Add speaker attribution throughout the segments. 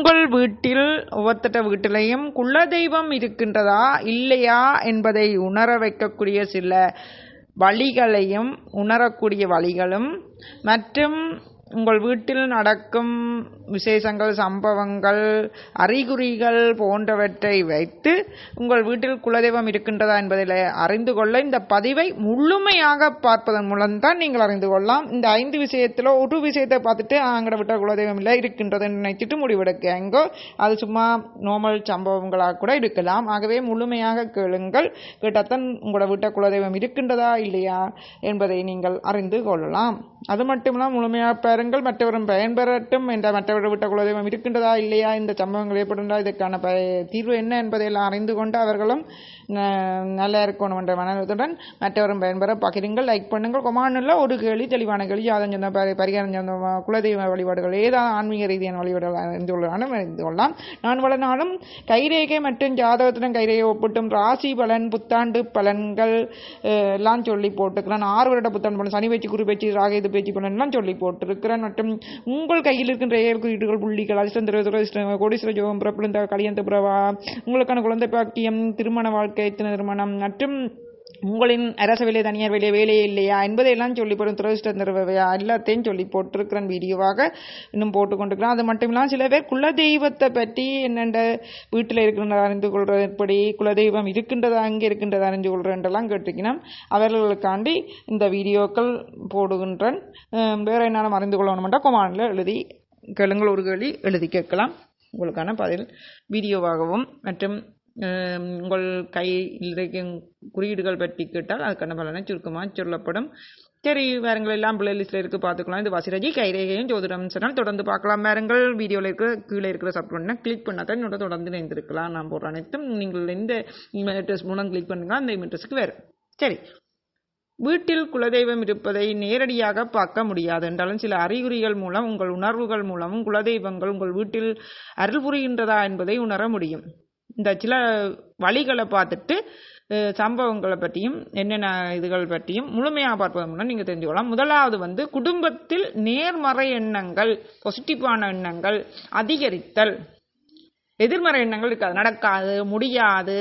Speaker 1: உங்கள் வீட்டில் ஒவ்வொருத்தட்ட வீட்டிலையும் குலதெய்வம் இருக்கின்றதா இல்லையா என்பதை உணர வைக்கக்கூடிய சில வழிகளையும் உணரக்கூடிய வழிகளும் மற்றும் உங்கள் வீட்டில் நடக்கும் விசேஷங்கள் சம்பவங்கள் அறிகுறிகள் போன்றவற்றை வைத்து உங்கள் வீட்டில் குலதெய்வம் இருக்கின்றதா என்பதை அறிந்து கொள்ள இந்த பதிவை முழுமையாக பார்ப்பதன் மூலம்தான் நீங்கள் அறிந்து கொள்ளலாம். இந்த ஐந்து விஷயத்தில் ஒரு விஷயத்தை பார்த்துட்டு அங்கட விட்ட குலதெய்வம் இல்லை இருக்கின்றதுன்னு நினைச்சிட்டு முடிவெடுக்க எங்கோ அது சும்மா நார்மல் சம்பவங்களாக கூட இருக்கலாம். ஆகவே முழுமையாக கேளுங்கள். கேட்டால்தான் உங்களோட விட்ட குலதெய்வம் இருக்கின்றதா இல்லையா? என்பதை நீங்கள் அறிந்து கொள்ளலாம். அது மட்டுமில்லாமல் முழுமையாக பாருங்கள் மற்றவரும் பயன்பெறட்டும் என்ற மற்றவர்கள் விட்ட குலதெய்வம் இருக்கின்றதா இல்லையா? இந்த சம்பவங்கள் ஏற்படுகின்றா இதற்கான தீர்வு என்ன என்பதையெல்லாம் அறிந்து கொண்டு அவர்களும் நல்லா இருக்கணும் என்ற மனத்துடன் மற்றவரும் பயன்பெற பகிருங்கள் லைக் பண்ணுங்கள். கொமானில் ஒரு கேள்வி தெளிவான கேள்வி ஜாதம் சொந்த பரிகாரம் சொந்த குலதெய்வ வழிபாடுகள் ஏதாவது ஆன்மீக ரீதியான வழிபாடுகள் அறிந்து கொள்ளலாம் அறிந்து கொள்ளலாம். நான் வள நாளும் கைரேகை மற்றும் ஜாதகத்துடன் கைரேகை ஒப்பிட்டும் ராசி பலன் புத்தாண்டு பலன்கள் எல்லாம் சொல்லி போட்டுக்கிறேன் ஆறு வருட புத்தாண்டு பலன் சனி பேச்சு குரு பேச்சு ராக இது பேச்சு பலன்லாம் சொல்லி போட்டிருக்கிறேன். மற்றும் உங்கள் கையில் இருக்கின்ற ஏழு குறியீடுகள் புள்ளிகள் அதிர்ஷ்டம் திருவதிர கோடீஸ்வர ஜோகம் பிறப்பிழந்த கலியந்த பிரபா உங்களுக்கான குழந்தை பாக்கியம் திருமண வாழ்க்கை திருமணம். மற்றும் உங்களின் அரச வேலை தனியார் வேலை வேலையே இல்லையா? என்பதையெல்லாம் சொல்லி போடும் துரதிருஷ்ட நிறுவையா எல்லாத்தையும் சொல்லி போட்டிருக்கிறேன் வீடியோவாக இன்னும் போட்டுக்கொண்டிருக்கிறேன். அது மட்டும் இல்லாமல் சில பேர் குலதெய்வத்தை பற்றி என்னென்ன வீட்டில் இருக்கின்ற அறிந்து கொள்வது எப்படி? குலதெய்வம் இருக்கின்றதா? அங்கே இருக்கின்றதா அறிந்து கொள்றேன்றெல்லாம் கேட்டிருக்கணும் அவர்களுக்காண்டி இந்த வீடியோக்கள் போடுகின்றேன். வேறு என்னால் அறிந்து கொள்ளணுமெண்டா கொமானில் எழுதி கேளுங்கள் ஒரு கேள்வி எழுதி கேட்கலாம். உங்களுக்கான பதில் வீடியோவாகவும் மற்றும் உங்கள் கையில் இருக்கும் குறியீடுகள் பற்றி கேட்டால் அதுக்கான பலனை சுருக்கமாக சொல்லப்படும். சரி வேறுங்கள் எல்லாம் பிள்ளை லிஸ்ட்டில் இருக்குது பார்த்துக்கலாம். இது வசிரஜி கைரேகையும் ஜோதிடம் சேனல் தொடர்ந்து பார்க்கலாம். வேறுங்கள் வீடியோவில் இருக்கிற கீழே இருக்கிற சப்ளை கிளிக் பண்ணால் தான் என்னோட தொடர்ந்து இணைந்திருக்கலாம். நான் போடுற அனைத்தும் நீங்கள் எந்த இமெயில் அட்ரஸ் மூலம் கிளிக் பண்ணுங்கள் அந்த இமெயில் அட்ரஸ்க்கு வேறு. சரி. வீட்டில் குலதெய்வம் இருப்பதை நேரடியாக பார்க்க முடியாது. என்றாலும் சில அறிகுறிகள் மூலம் உங்கள் உணர்வுகள் மூலமும் குலதெய்வங்கள் உங்கள் வீட்டில் அருள் புரிகின்றதா என்பதை உணர முடியும். இந்த சில வழிகளை பார்த்துட்டு சம்பவங்களை பற்றியும் என்னென்ன இதுகள் பற்றியும் முழுமையாக பார்ப்பதன் மூலம் நீங்கள் தெரிஞ்சுக்கொள்ளலாம் முதலாவது வந்து குடும்பத்தில் நேர்மறை எண்ணங்கள் பாசிட்டிவான எண்ணங்கள் அதிகரித்தல். எதிர்மறை எண்ணங்கள் இருக்காது. நடக்காது முடியாது.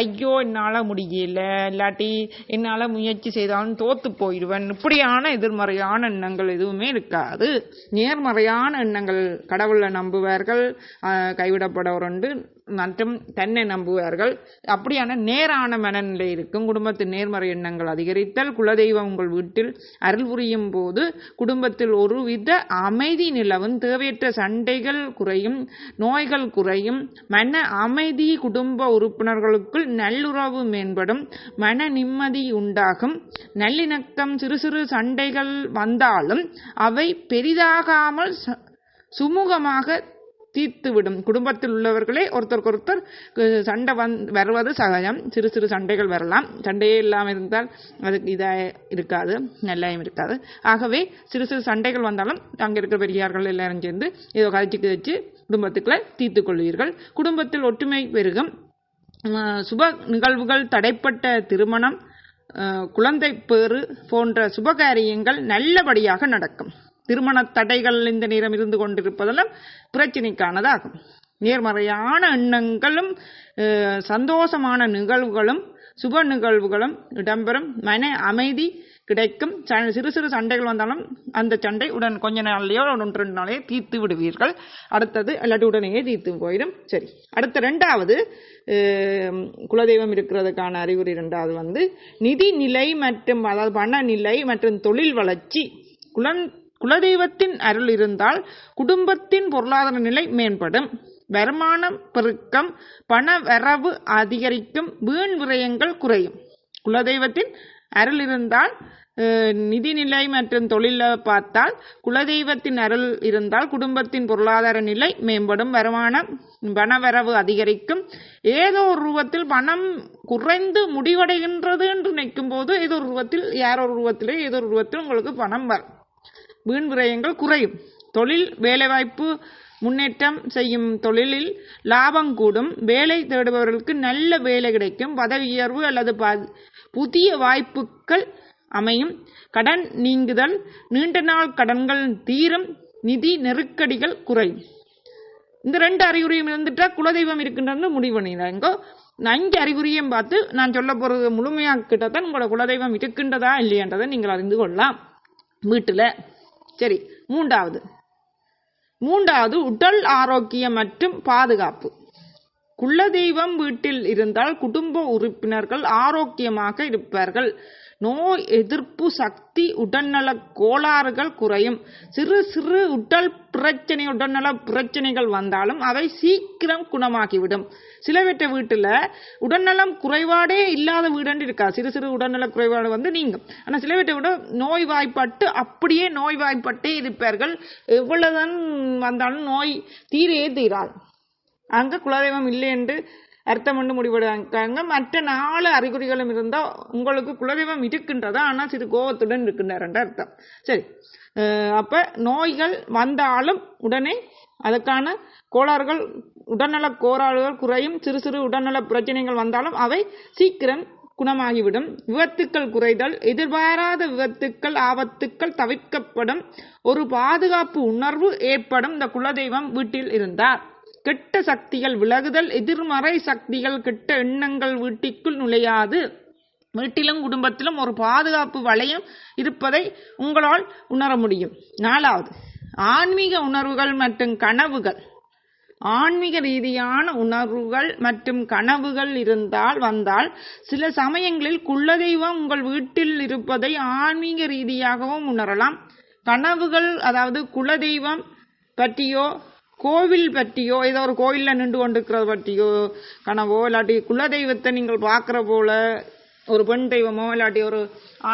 Speaker 1: ஐயோ என்னால் முடியல. இல்லாட்டி என்னால் முயற்சி செய்தாலும் தோத்து போயிடுவேன். இப்படியான எதிர்மறையான எண்ணங்கள் எதுவுமே இருக்காது. நேர்மறையான எண்ணங்கள் கடவுளை நம்புவார்கள் கைவிடப்படவருண்டு மற்றும் தன்னை நம்புவார்கள். அப்படியான நேரான மனநிலை இருக்கும். குடும்பத்தின் நேர்மறை எண்ணங்கள் அதிகரித்தல் குலதெய்வம் உங்கள் வீட்டில் அருள் புரியும் போது குடும்பத்தில் ஒருவித அமைதி நிலவும். தேவையற்ற சண்டைகள் குறையும் நோய்கள் குறையும். மன அமைதி குடும்ப உறுப்பினர்களுக்குள் நல்லுறவு மேம்படும். மன நிம்மதி உண்டாகும். நல்லிணக்கம் சிறு சிறு சண்டைகள் வந்தாலும் அவை பெரிதாகாமல் சுமூகமாக தீர்த்துவிடும். குடும்பத்தில் உள்ளவர்களே ஒருத்தருக்கு ஒருத்தர் சண்டை வந் வருவது சகஜம். சிறு சிறு சண்டைகள் வரலாம். சண்டையே இல்லாமல் இருந்தால் அதுக்கு இதாக இருக்காது நல்லாயும் இருக்காது. ஆகவே சிறு சிறு சண்டைகள் வந்தாலும் அங்கே இருக்கிற பெரியார்கள் எல்லாரும் சேர்ந்து ஏதோ கதைச்சு வச்சு குடும்பத்துக்குள்ளே தீர்த்து கொள்வீர்கள். குடும்பத்தில் ஒற்றுமை பெருகும். சுப நிகழ்வுகள் தடைப்பட்ட திருமணம் குழந்தை பேறு போன்ற சுபகாரியங்கள் நல்லபடியாக நடக்கும். திருமண தடைகள் இந்த நேரம் இருந்து கொண்டிருப்பதெல்லாம் பிரச்சினைக்கானதாகும். நேர்மறையான எண்ணங்களும் சந்தோஷமான நிகழ்வுகளும் சுப நிகழ்வுகளும் இடம்பெறும். மன அமைதி கிடைக்கும். சிறு சிறு சண்டைகள் வந்தாலும் அந்த சண்டை உடன் கொஞ்ச நாள்லையோ ஒன்று ரெண்டு நாளையோ தீர்த்து விடுவீர்கள். அடுத்தது இல்லாட்டி உடனேயே தீர்த்து போயிடும். சரி. அடுத்த ரெண்டாவது குலதெய்வம் இருக்கிறதுக்கான அறிகுறி ரெண்டாவது வந்து நிதி நிலை மற்றும் அதாவது பண நிலை மற்றும் தொழில் வளர்ச்சி. குலம் குலதெய்வத்தின் அருள் இருந்தால் குடும்பத்தின் பொருளாதார நிலை மேம்படும். வருமானம் பெருக்கம் பண வரவு அதிகரிக்கும் வீண் விரயங்கள் குறையும். குலதெய்வத்தின் அருள் இருந்தால் நிதிநிலை மற்றும் தொழிலை பார்த்தால் குலதெய்வத்தின் அருள் இருந்தால் குடும்பத்தின் பொருளாதார நிலை மேம்படும். வருமானம் பணவரவு அதிகரிக்கும். ஏதோ ஒரு ரூபத்தில் பணம் குறைந்து முடிவடைகின்றது என்று நினைக்கும் போது ஏதோ ஒரு ரூபத்தில் யாரோ ஒரு ரூபத்திலே ஏதோ ஒரு ரூபத்தில் உங்களுக்கு பணம் வரும். வீண் விரயங்கள் குறையும். தொழில் வேலைவாய்ப்பு முன்னேற்றம் செய்யும் தொழிலில் லாபம் கூடும். வேலை தேடுபவர்களுக்கு நல்ல வேலை கிடைக்கும். பதவி உயர்வு அல்லது புதிய வாய்ப்புகள் அமையும். கடன் நீங்குதல் நீண்ட நாள் கடன்கள் தீரும். நிதி நெருக்கடிகள் குறையும். இந்த ரெண்டு அறிகுறியும் இருந்துட்டா குலதெய்வம் இருக்கின்றன்னு முடிவு பண்ணிடுறாங்க அஞ்சு அறிகுறியும் பார்த்து நான் சொல்ல போறது முழுமையாக தான் உங்களோட குலதெய்வம் இருக்கின்றதா இல்லையன்றதை நீங்கள் அறிந்து கொள்ளலாம். வீட்டில் சரி மூன்றாவது. மூன்றாவது உடல் ஆரோக்கியம் மற்றும் பாதுகாப்பு. குலதெய்வம் வீட்டில் இருந்தால் குடும்ப உறுப்பினர்கள் ஆரோக்கியமாக இருப்பார்கள். நோய் எதிர்ப்பு சக்தி உடல்நல கோளாறுகள் குறையும். சிறு சிறு உடல் பிரச்சனை உடல்நல பிரச்சனைகள் வந்தாலும் அவை சீக்கிரம் குணமாகிவிடும் சில வீட்டு வீட்டில் உடல்நலம் குறைபாடே இல்லாத வீடுன்னு இருக்கா? சிறு சிறு உடல்நல குறைபாடு வந்து நீங்கும். ஆனால் சில வீட்டை விட நோய்வாய்ப்பட்டு அப்படியே நோய்வாய்ப்பட்டே இருப்பார்கள். எவ்வளவுதான் வந்தாலும் நோய் தீரே தீராது. அங்கே குலதெய்வம் இல்லை என்று அர்த்தம் பண்ணி முடிவெடுக்காங்க. மற்ற நாலு அறிகுறிகளும் இருந்தால் உங்களுக்கு குலதெய்வம் இருக்கின்றதா? ஆனால் சிறு கோபத்துடன் இருக்கின்றார் அர்த்தம். சரி. அப்போ நோய்கள் வந்தாலும் உடனே அதுக்கான கோளாறுகள் உடல்நல கோளாறுகள் குறையும். சிறு சிறு உடல்நல பிரச்சனைகள் வந்தாலும் அவை சீக்கிரம் குணமாகிவிடும். விபத்துக்கள் குறைதல் எதிர்பாராத விபத்துக்கள் ஆபத்துக்கள் தவிர்க்கப்படும். ஒரு பாதுகாப்பு உணர்வு ஏற்படும். இந்த குலதெய்வம் வீட்டில் இருந்தார். கெட்ட சக்திகள் விலகுதல் எதிர்மறை சக்திகள் கெட்ட எண்ணங்கள் வீட்டிற்குள் நுழையாது. வீட்டிலும் குடும்பத்திலும் ஒரு பாதுகாப்பு வளையம் இருப்பதை உங்களால் உணர முடியும். நாலாவது ஆன்மீக உணர்வுகள் மற்றும் கனவுகள். ஆன்மீக ரீதியான உணர்வுகள் மற்றும் கனவுகள் இருந்தால் வந்தால் சில சமயங்களில் குலதெய்வம் உங்கள் வீட்டில் இருப்பதை ஆன்மீக ரீதியாகவும் உணரலாம். கனவுகள் அதாவது குலதெய்வம் பற்றியோ கோவில் பற்றியோ ஏதோ ஒரு கோயிலில் நின்று கொண்டிருக்கிறது பற்றியோ கனவோ இல்லாட்டி குலதெய்வத்தை நீங்கள் பார்க்குற போல ஒரு பெண் தெய்வமோ இல்லாட்டி ஒரு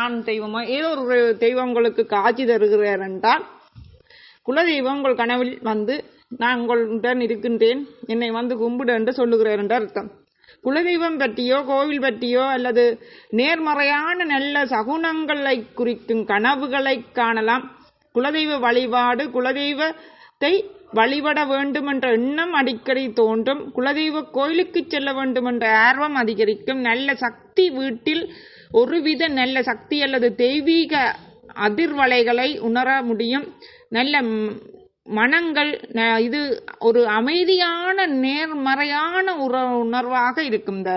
Speaker 1: ஆண் தெய்வமோ ஏதோ ஒரு தெய்வம் உங்களுக்கு காட்சி தருகிறார் என்றால் குலதெய்வம் உங்கள் கனவில் வந்து நான் உங்களுடன் இருக்கின்றேன் என்னை வந்து கும்பிடு என்று சொல்லுகிறார் என்று அர்த்தம். குலதெய்வம் பற்றியோ கோவில் பற்றியோ அல்லது நேர்மறையான நல்ல சகுனங்களை குறிக்கும் கனவுகளை காணலாம். குலதெய்வ வழிபாடு குலதெய்வத்தை வழிபட வேண்டுமென்ற எண்ணம் அடிக்கடி தோன்றும். குலதெய்வ கோயிலுக்கு செல்ல வேண்டுமென்ற ஆர்வம் அதிகரிக்கும். நல்ல சக்தி வீட்டில் ஒருவித நல்ல சக்தி அல்லது தெய்வீக அதிர்வலைகளை உணர முடியும். நல்ல மனங்கள் இது ஒரு அமைதியான நேர்மறையான உற உணர்வாக இருக்கும் இந்த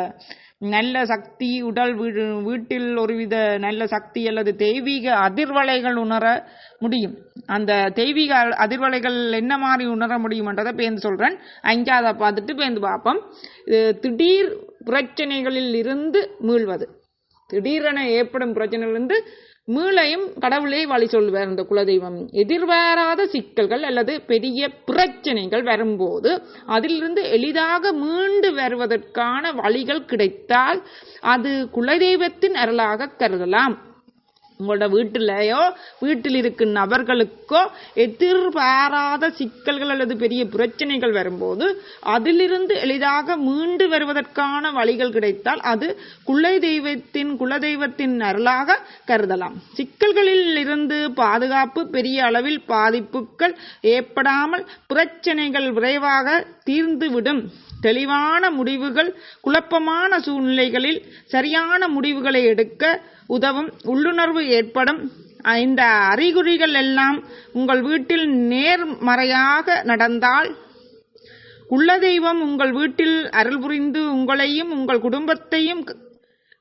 Speaker 1: நல்ல சக்தி உடல் வீட்டில் ஒருவித நல்ல சக்தி அல்லது தெய்வீக அதிர்வலைகள் உணர முடியும். அந்த தெய்வீக அதிர்வலைகள் என்ன மாதிரி உணர முடியும்ன்றதை பேந்து சொல்கிறேன் அஞ்சாவதை பார்த்துட்டு பேந்து பார்ப்போம். இது திடீர் பிரச்சனைகளில் இருந்து மீள்வது. திடீரென ஏற்படும் பிரச்சனையிலிருந்து மீளையும் கடவுளே வழி சொல்வார் இந்த குலதெய்வம். எதிர்பாராத சிக்கல்கள் அல்லது பெரிய பிரச்சனைகள் வரும்போது அதிலிருந்து எளிதாக மீண்டு வருவதற்கான வழிகள் கிடைத்தால் அது குலதெய்வத்தின் அருளாக கருதலாம். உங்களோட வீட்டிலேயோ வீட்டில் இருக்கும் நபர்களுக்கோ எதிர்பாராத சிக்கல்கள் அல்லது பெரிய பிரச்சனைகள் வரும்போது அதிலிருந்து எளிதாக மீண்டு வருவதற்கான வழிகள் கிடைத்தால் அது குலை தெய்வத்தின் குலதெய்வத்தின் அருளாக கருதலாம். சிக்கல்களில் இருந்து பாதுகாப்பு பெரிய அளவில் பாதிப்புகள் ஏற்படாமல் பிரச்சனைகள் விரைவாக தீர்ந்துவிடும். தெளிவான முடிவுகள் குழப்பமான சூழ்நிலைகளில் சரியான முடிவுகளை எடுக்க உதவும். உள்ளுணர்வு ஏற்படும். இந்த அறிகுறிகள் எல்லாம் உங்கள் வீட்டில் நேர்மறையாக நடந்தால் குலதெய்வம் உங்கள் வீட்டில் அருள் புரிந்து உங்களையும் உங்கள் குடும்பத்தையும்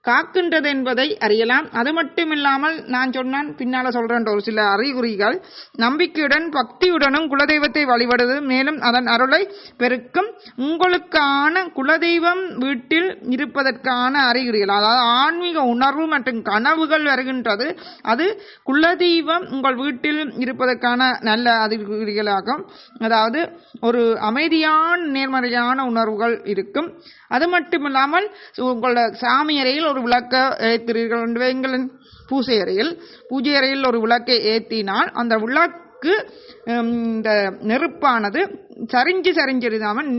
Speaker 1: காக்கின்றது என்பதை அறியலாம். அது மட்டுமில்லாமல் நான் சொன்னான் பின்னால சொல்றேன் ஒரு சில அறிகுறிகள். நம்பிக்கையுடன் பக்தியுடனும் குலதெய்வத்தை வழிபடுவது மேலும் அதன் அருளை பெருக்கும். உங்களுக்கான குலதெய்வம் வீட்டில் இருப்பதற்கான அறிகுறிகள் அதாவது ஆன்மீக உணர்வு மற்றும் கனவுகள் வருகின்றது. அது குலதெய்வம் உங்கள் வீட்டில் இருப்பதற்கான நல்ல அறிகுறிகளாகும். அதாவது ஒரு அமைதியான நேர்மறையான உணர்வுகள் இருக்கும். அது மட்டுமில்லாமல் உங்களோட சாமியறையில் ஒரு ஒரு விளக்க ஏற்றுறீர்கள் என்று வையுங்களேன். பூஜை அறையில். பூஜை அறையில் ஒரு விளக்கை ஏற்றினால் அந்த விளக்கு இந்த நெருப்பானது சரிஞ்சு சரிஞ்சு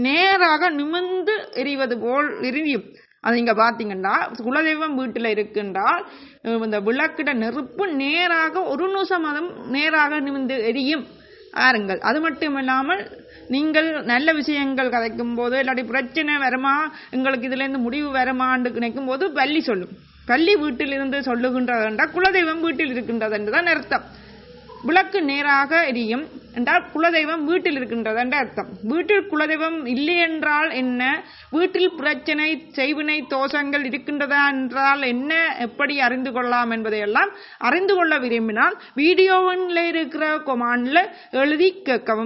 Speaker 1: நேராக நிமிர்ந்து எரிவது போல் எரியும். அது இங்கே பார்த்தீங்கன்னா குலதெய்வம் வீட்டில் இருக்கின்றால் இந்த விளக்கிட நெருப்பு நேராக ஒரு நிமிஷம் அதும் நேராக நிமிர்ந்து எரியும். ஆருங்கள் அது மட்டும் இல்லாமல் நீங்கள் நல்ல விஷயங்கள் கதைக்கும் போது இல்லாட்டி பிரச்சனை வருமா எங்களுக்கு இதுலேருந்து முடிவு வருமான்னு நினைக்கும் போது பள்ளி சொல்லும். பள்ளி வீட்டில் இருந்து சொல்லுகின்றது என்றால் குலதெய்வம் வீட்டில் இருக்கின்றது என்றுதான் அர்த்தம். விளக்கு நேராக எரியும் என்றால் குலதெய்வம் வீட்டில் இருக்கின்றது என்ற அர்த்தம். வீட்டில் குலதெய்வம் இல்லை என்றால் என்ன? வீட்டில் பிரச்சனை செய்வினை தோஷங்கள் இருக்கின்றதா என்றால் என்ன? எப்படி அறிந்து கொள்ளலாம் என்பதையெல்லாம் அறிந்து கொள்ள விரும்பினால் வீடியோவில் இருக்கிற கொமாண்டில் எழுதி கேட்கவும்